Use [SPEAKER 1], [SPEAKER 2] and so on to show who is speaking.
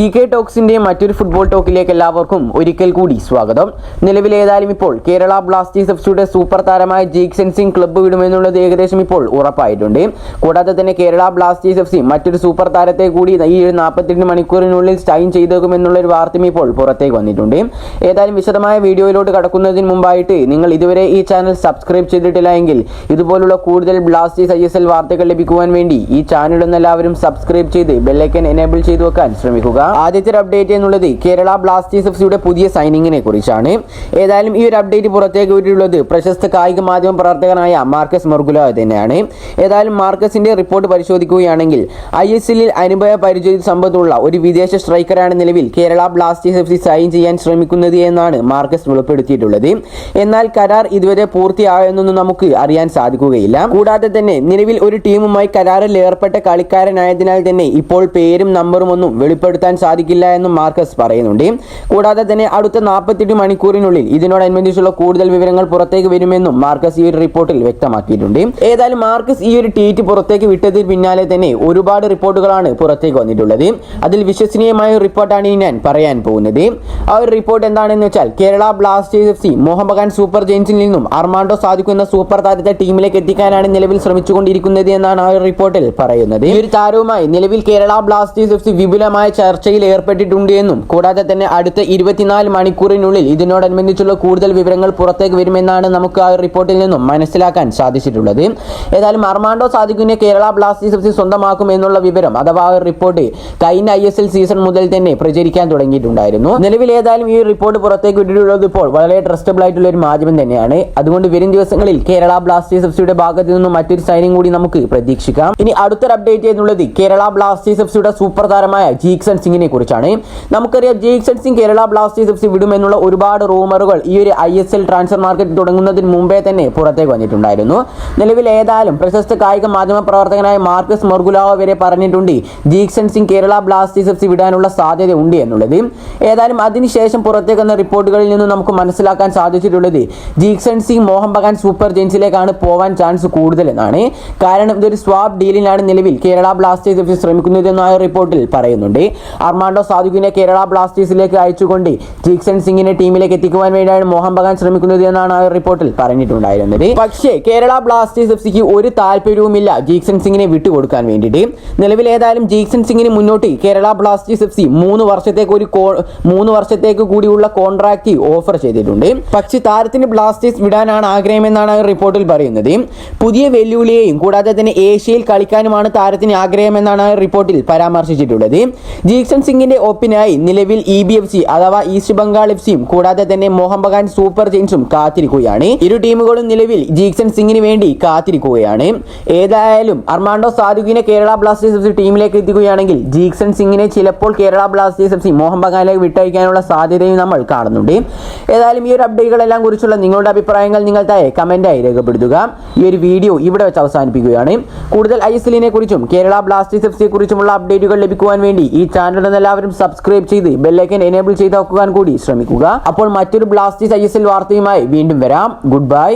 [SPEAKER 1] C K ടോക്സിന്റെ മറ്റൊരു football ടോക്കിലേക്ക് എല്ലാവർക്കും ഒരിക്കൽ കൂടി സ്വാഗതം. നിലവിൽ ഏതായാലും ഇപ്പോൾ കേരള ബ്ലാസ്റ്റേഴ്സ് എഫ് സിയുടെ സൂപ്പർ താരമായ ജീക്സൺ സിംഗ് ക്ലബ്ബ് വിടുമെന്നുള്ളത് ഏകദേശം ഇപ്പോൾ ഉറപ്പായിട്ടുണ്ട്. കൂടാതെ തന്നെ കേരള ബ്ലാസ്റ്റേഴ്സ് എഫ് സി മറ്റൊരു സൂപ്പർ താരത്തെ കൂടി ഈ ഒരു നാൽപ്പത്തെട്ട് മണിക്കൂറിനുള്ളിൽ സൈൻ ചെയ്തേക്കുമെന്നുള്ള ഒരു വാർത്തയും ഇപ്പോൾ പുറത്തേക്ക് വന്നിട്ടുണ്ട്. ഏതായാലും വിശദമായ വീഡിയോയിലോട്ട് കടക്കുന്നതിന് മുമ്പായിട്ട് നിങ്ങൾ ഇതുവരെ ഈ ചാനൽ സബ്സ്ക്രൈബ് ചെയ്തിട്ടില്ല എങ്കിൽ ഇതുപോലുള്ള കൂടുതൽ ബ്ലാസ്റ്റേഴ്സ് ഐ എസ് എൽ വാർത്തകൾ ലഭിക്കുവാൻ വേണ്ടി ഈ ചാനൽ എല്ലാവരും സബ്സ്ക്രൈബ് ചെയ്ത് ബെല്ലൈക്കൻ എനേബിൾ ചെയ്തു വെക്കാൻ ശ്രമിക്കുക. ആദ്യത്തെ ഒരു അപ്ഡേറ്റ് എന്നുള്ളത് കേരള ബ്ലാസ്റ്റേഴ്സ് എഫ് സിയുടെ പുതിയ സൈനിങ്ങിനെ കുറിച്ചാണ്. ഏതായാലും ഈ ഒരു അപ്ഡേറ്റ് പുറത്തേക്ക് വിട്ടിട്ടുള്ളത് പ്രശസ്ത കായിക മാധ്യമ പ്രവർത്തകനായ മാർക്കസ് മർഗുല തന്നെയാണ്. ഏതായാലും മാർക്കസിന്റെ റിപ്പോർട്ട് പരിശോധിക്കുകയാണെങ്കിൽ ഐ എസ് എല്ലിൽ അനുഭവ പരിചയ സമ്പത്തുള്ള ഒരു വിദേശ സ്ട്രൈക്കറാണ് നിലവിൽ Kerala Blasters F C sign ചെയ്യാൻ ശ്രമിക്കുന്നത് എന്നാണ് മാർക്കസ് വെളിപ്പെടുത്തിയിട്ടുള്ളത്. എന്നാൽ കരാർ ഇതുവരെ പൂർത്തിയായെന്നൊന്നും നമുക്ക് അറിയാൻ സാധിക്കുകയില്ല. കൂടാതെ തന്നെ നിലവിൽ ഒരു ടീമുമായി കരാറിൽ ഏർപ്പെട്ട കളിക്കാരനായതിനാൽ തന്നെ ഇപ്പോൾ പേരും നമ്പറും ഒന്നും വെളിപ്പെടുത്താൻ സാധിക്കില്ല എന്നും മാർക്കസ് പറയുന്നുണ്ട്. കൂടാതെ തന്നെ അടുത്ത നാൽപ്പത്തെട്ട് മണിക്കൂറിനുള്ളിൽ ഇതിനോടനുബന്ധിച്ചുള്ള കൂടുതൽ വിവരങ്ങൾ പുറത്തേക്ക് വരുമെന്നും മാർക്കസ് ഈ ഒരു റിപ്പോർട്ടിൽ വ്യക്തമാക്കിയിട്ടുണ്ട്. ഏതായാലും മാർക്കസ് ഈ ഒരു ട്വീറ്റ് പുറത്തേക്ക് വിട്ടതിന് പിന്നാലെ തന്നെ ഒരുപാട് റിപ്പോർട്ടുകളാണ് പുറത്തേക്ക് വന്നിട്ടുള്ളത്. അതിൽ വിശ്വസനീയമായ ഒരു റിപ്പോർട്ടാണ് ഇനി ഞാൻ പറയാൻ പോകുന്നത്. ആ ഒരു റിപ്പോർട്ട് എന്താണെന്ന് വെച്ചാൽ Kerala Blasters F C Mohun super ജെയിൻസിൽ നിന്നും അർമാണ്ടോ സാധിക്കുന്ന സൂപ്പർ താരത്തെ ടീമിലേക്ക് എത്തിക്കാനാണ് നിലവിൽ ശ്രമിച്ചുകൊണ്ടിരിക്കുന്നത് എന്നാണ് ആ ഒരു റിപ്പോർട്ടിൽ പറയുന്നത്. ഈ ഒരു താരവുമായി നിലവിൽ കേരള ബ്ലാസ്റ്റേഴ്സ് എഫ് സി വിപുലമായ ചർച്ചയിൽ ഏർപ്പെട്ടിട്ടുണ്ട് എന്നും കൂടാതെ തന്നെ അടുത്ത ഇരുപത്തിനാല് മണിക്കൂറിനുള്ളിൽ ഇതിനോടനുബന്ധിച്ചുള്ള കൂടുതൽ വിവരങ്ങൾ പുറത്തേക്ക് വരുമെന്നാണ് നമുക്ക് ആ റിപ്പോർട്ടിൽ നിന്നും മനസ്സിലാക്കാൻ സാധിച്ചിട്ടുള്ളത്. ഏതായാലും അർമാണ്ടോ സാദിഖിനെ കേരള ബ്ലാസ്റ്റേഴ്സ് എഫ് സി സ്വന്തമാക്കും എന്നുള്ള വിവരം അഥവാ ആ റിപ്പോർട്ട് കഴിഞ്ഞ ഐ എസ് എൽ സീസൺ മുതൽ തന്നെ പ്രചരിക്കാൻ തുടങ്ങിയിട്ടുണ്ടായിരുന്നു. നിലവിൽ ഏതായാലും ഈ റിപ്പോർട്ട് പുറത്തേക്ക് വിട്ടിട്ടുള്ളത് ഇപ്പോൾ വളരെ ട്രസ്റ്റബിൾ ആയിട്ടുള്ള ഒരു മാധ്യമം തന്നെയാണ്. അതുകൊണ്ട് വരും ദിവസങ്ങളിൽ കേരള ബ്ലാസ്റ്റേഴ്സ് എഫ് സിയുടെ ഭാഗത്ത് നിന്നും മറ്റൊരു സൈനിങ് കൂടി നമുക്ക് പ്രതീക്ഷിക്കാം. ഇനി അടുത്തൊരു അപ്ഡേറ്റ് എന്നുള്ളത് കേരള ബ്ലാസ്റ്റേഴ്സ് എഫ് സിയുടെ സൂപ്പർ താരമായ ജീക്സൺ സിംഗിനെ കുറിച്ചാണ്. നമുക്കറിയാം Jeakson Singh Kerala Blasters F C വിടുമെന്നുള്ള ഒരുപാട് റൂമറുകൾ ഈ ഒരു I S L transfer market തുടങ്ങുന്നതിന് മുമ്പേ തന്നെ പുറത്തേക്ക് വന്നിട്ടുണ്ടായിരുന്നു. നിലവിൽ ഏതായാലും പ്രശസ്ത കായിക മാധ്യമ പ്രവർത്തകനായ മാർക്കസ് മൊർഗുലാവോ വരെ പറഞ്ഞിട്ടുണ്ട് Jeakson Singh Kerala Blasters F C വിടാനുള്ള സാധ്യത ഉണ്ട് എന്നുള്ളത്. ഏതായാലും അതിനുശേഷം പുറത്തേക്ക് വന്ന റിപ്പോർട്ടുകളിൽ നിന്ന് നമുക്ക് മനസ്സിലാക്കാൻ സാധിച്ചിട്ടുള്ളത് ജീക്സൺ സിംഗ് മോഹൻ ബഗാൻ സൂപ്പർ ജെയിൻസിലേക്കാണ് പോവാൻ ചാൻസ് കൂടുതൽ എന്നാണ് കാരണം ഇതൊരു സ്വാബ് ഡീലിനാണ് നിലവിൽ കേരള ബ്ലാസ്റ്റേഴ്സ് എഫ് സി ശ്രമിക്കുന്നത് എന്നായ റിപ്പോർട്ടിൽ പറയുന്നുണ്ട്. അർമാൻഡോ സാധുവിനെ കേരള ബ്ലാസ്റ്റേഴ്സിലേക്ക് അയച്ചുകൊണ്ട് ജീക്സൺ സിംഗിനെ ടീമിലേക്ക് എത്തിക്കുവാൻ വേണ്ടിയാണ് മോഹൻ ബഗാൻ ശ്രമിക്കുന്നത് എന്നാണ് ആ റിപ്പോർട്ടിൽ പറഞ്ഞിട്ടുണ്ടായിരുന്നത്. പക്ഷേ കേരള ബ്ലാസ്റ്റേഴ്സ് എഫ് സിക്ക് ഒരു താല്പര്യവുമില്ല ജീക്സൺ സിംഗിനെ വിട്ടുകൊടുക്കാൻ വേണ്ടിയിട്ട്. നിലവിൽ ഏതായാലും ജീക്സൺ സിംഗിന് മുന്നോട്ട് കേരള ബ്ലാസ്റ്റേഴ്സ് എഫ് സി മൂന്ന് വർഷത്തേക്ക് ഒരു മൂന്ന് വർഷത്തേക്ക് കൂടിയുള്ള കോൺട്രാക്ട് ഓഫർ ചെയ്തിട്ടുണ്ട്. പക്ഷേ താരത്തിന് ബ്ലാസ്റ്റേഴ്സ് വിടാനാണ് ആഗ്രഹമെന്നാണ് റിപ്പോർട്ടിൽ പറയുന്നത്. പുതിയ വെല്ലുവിളിയെയും കൂടാതെ തന്നെ ഏഷ്യയിൽ കളിക്കാനുമാണ് താരത്തിന് ആഗ്രഹമെന്നാണ് റിപ്പോർട്ടിൽ പരാമർശിച്ചിട്ടുള്ളത്. ജീക്സൺ സിംഗിന്റെ ഒപ്പിനായി നിലവിൽ ഇ ബി എഫ് സി അഥവാ ഈസ്റ്റ് ബംഗാൾ എഫ് സിയും കൂടാതെ തന്നെ മോഹൻ ബഗാൻ സൂപ്പർ ജെയിൻസും കാത്തിരിക്കുകയാണ്. ഇരു ടീമുകളും നിലവിൽ ജീക്സൺ സിംഗിന് വേണ്ടി കാത്തിരിക്കുകയാണ്. ഏതായാലും അർമാണ്ടോ സാധുവിനെ കേരള ബ്ലാസ്റ്റേഴ്സ് എഫ് സി ടീമിലേക്ക് എത്തിക്കുകയാണെങ്കിൽ ജീക്സൺ സിംഗിനെ ചിലപ്പോൾ Kerala Blasters F C Mohun ബഗാനിലേക്ക് വിട്ടയക്കാനുള്ള സാധ്യതയും നമ്മൾ കാണുന്നുണ്ട്. ഏതായാലും ഈ ഒരു അപ്ഡേറ്റുകളെല്ലാം കുറിച്ചുള്ള നിങ്ങളുടെ അഭിപ്രായങ്ങൾ നിങ്ങൾ താഴെ കമന്റായി രേഖപ്പെടുത്തുക. ഈ ഒരു വീഡിയോ ഇവിടെ വെച്ച് അവസാനിപ്പിക്കുകയാണ്. കൂടുതൽ ഐ എസ് എല്ലിനെ കുറിച്ചും കേരള ബ്ലാസ്റ്റേഴ്സ് എഫ് സിയെ കുറിച്ചുമുള്ള അപ്ഡേറ്റുകൾ ലഭിക്കുവാൻ വേണ്ടി ഈ ചാനൽ എല്ലാവരും സബ്സ്ക്രൈബ് ചെയ്ത് ബെല്ലൈക്കൻ എനേബിൾ ചെയ്ത് വെക്കുവാൻ കൂടി ശ്രമിക്കുക. അപ്പോൾ മറ്റൊരു ബ്ലാസ്റ്റേഴ്സ് ഐ വാർത്തയുമായി വീണ്ടും വരാം. Good bye